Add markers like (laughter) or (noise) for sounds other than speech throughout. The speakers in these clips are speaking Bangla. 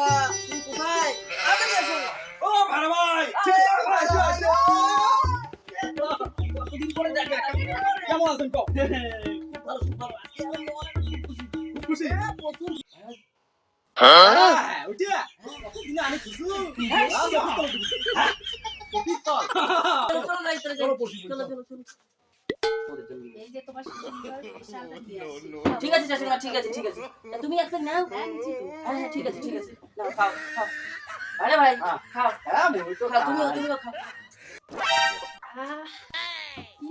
কাকা তুমি কোথায়? তাড়াতাড়ি এসো ও ভাড়া ভাই কতদিন পরে দেখা? কেমন আছেন? কও। ভালো ভালো আজকে আমি অনেক খুশি খুশি। হ্যাঁ, হ্যাঁ কতদিন আনে খুশি। হ্যাঁ, হ্যাঁ চলো। চলো যাই। চলো যাই চলো। চলো চলো। এই যে তোমার। (laughs) ঠিক আছে চাচিমা ঠিক আছে ঠিক আছে তুমি একটা নাও। হ্যাঁ, হ্যাঁ হ্যাঁ ঠিক আছে ঠিক আছে। নাও খাও খাও। আরে ভাই হ্যাঁ। খাও। হ্যাঁ খাও তুমি তুমিও খাও। আহ,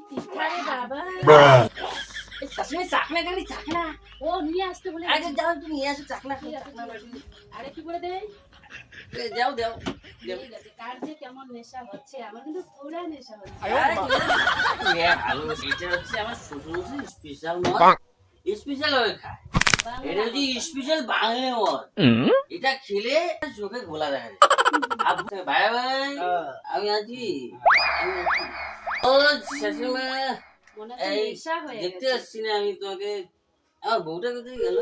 কি বাবা। চাচমি চাকনা গেলি চাকনা। ও নিয়ে আসতে বলে আরে যাও তুমি নিয়ে আসো চাকনা। আরে কি করে দেয়? যাও দাও কার যে কেমন নেশা হচ্ছে আমার কিন্তু পুরা নেশা হচ্ছে। আরে কি? বলে? এ, ভালো এটা হচ্ছে আমার শ্বশুর স্পেশাল মদ। স্পেশাল হয়ে খায়। বাংলা এটা হচ্ছে স্পেশাল বাংলা মদ। এটা খেলে চোখে গোলা দেখা যায়। ভাই ভাই আমি আছি। ও হচ্ছে এই, দেখতে আসছি না আমি তোমাকে। আমার বউটা কোথায় গেল?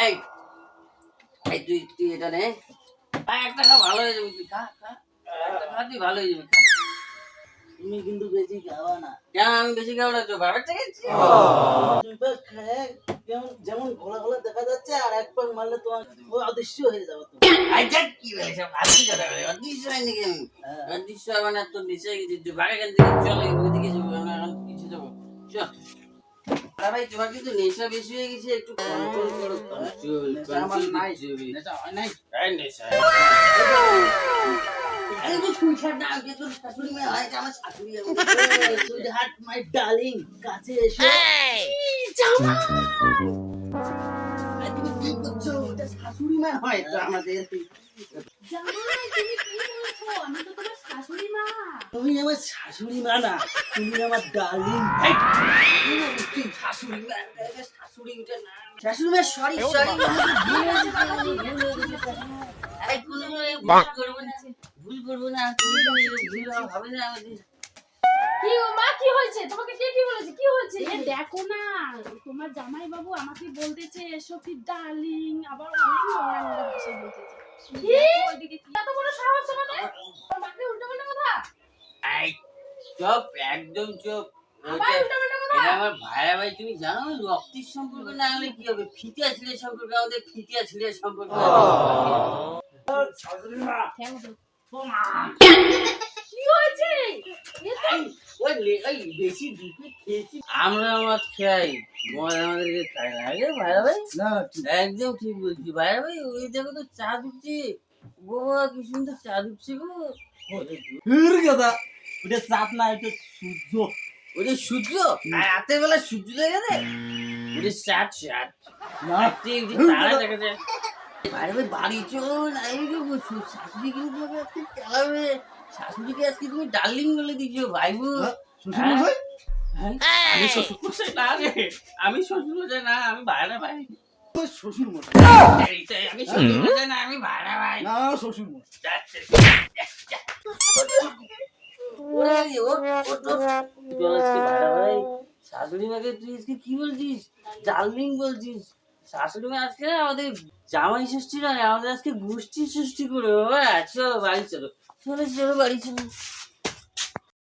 এই এই তুই তুই এটা নে। একটা খা ভালো হয়ে যাবে তুই খা খা। একটা খা তুই ভালো হয়ে যাবে খা। তুমি কিন্তু বেশি খাওয়া না। কেন আমি বেশি খাব না? তো বাবার থেকে যেমন ঘোলা ঘোলা দেখা যাচ্ছে আর এক পাক মারলে তোমার অদৃশ্য হয়ে যাবে তো কি কথা বলে। অদৃশ্য হয়। নাকি। অদৃশ্য হবে না তোর নিচে গেছি থেকে চলো ওইদিকে যাব এখন ভাই তোমার কিন্তু নেশা বেশি হয়ে গেছে একটু কন্ট্রোল করো। কন্ট্রোল নেশা নাই। নেশা হয় নাই? এই নেশা। আরে তুই শুই না আগে তোর শাশুড়ি মেয়ে হয় আমার শাশুড়ি আমার। মাই ডার্লিং কাছে এসো। আরে তুমি কি করছ? ওটা শাশুড়ি মেয়ে হয় তো আমাদের। জামাই তুমি কি বলছো? আমি তো তোমার শাশুড়ি মা তুমি আমার শাশুড়ি মা না তুমি আমার ডার্লিং তুই শাশুড়ি এটা শাশুড়ি ওটা না শাশুড়ি মেয়ে সরি সরি ভুল হয়েছে তো, ভুল হয়ে গেছে এই কোনো ভুল করব না ভুল করব না তুমি ভুল হবে না কি ও মা কি হয়েছে? তোমাকে কে কি বলেছে? কি হয়েছে? এ দেখো না তোমার জামাই বাবু আমাকে বলতেছে এসো কি ডার্লিং আবার অনেক নোংরা বলতেছে। কি ওইদিকে কি এত বড় সাহস মানে মাকে উল্টো পাল্টা কথা এই চুপ একদম চুপ। আমার ভাইয়া ভাই তুমি জানো রক্তের সম্পর্ক না হলে কি হবে? ফিতিয়া ছিলের সম্পর্ক আমাদের ফিতিয়া ছিলের সম্পর্ক শাশুড়ি মা থ্যাংক ইউ ও মা, কি হয়েছে এ তো এই, ওই লে- ওই বেশি খেয়েছি। আমরা খাই। মদ আমাদেরকে খাই না। আরে ভাইয়া ভাই না একদম ঠিক বলছি। ভাইয়া ভাই ওই দেখো তো চা বাবা কি সুন্দর চা গো। হির গাদা ওটা না এটা সূর্য। ওটা সূর্য? রাতের বেলা সূর্য দেখা যায় ওটা রাত্রে ওই তারা দেখা যায়। ভাই ভাই বাড়ি চলুন আমি কি বলছি শাশুড়ি কিন্তু তোমাকে আজকে চালাবে শাশুড়িকে আজকে তুমি ডার্লিং বলে দিচ্ছো ভাই বোন হ্যাঁ, শ্বশুর মশাই হ্যাঁ? আমি শ্বশুর মশাই না রে আমি শ্বশুর মশাই না আমি ভাড়া ভাই। শ্বশুর মশাই আমি শ্বশুর মশাই না আমি ভাড়া ভাই। না শ্বশুর মশাই যাচ্ছে। ওরে, ও, ও, ও, চল আজকে ভাড়া ভাই। শাশুড়ি মাকে তুই আজকে কি বলছিস? ডার্লিং বলছিস। শাশুড়ি মা আজকে না আমাদের জামাই ষষ্ঠী নয় আমাদের আজকে গোষ্ঠী সৃষ্টি করে বাবা চলো বাড়ি চলো। চলো চলো বাড়ি চলো।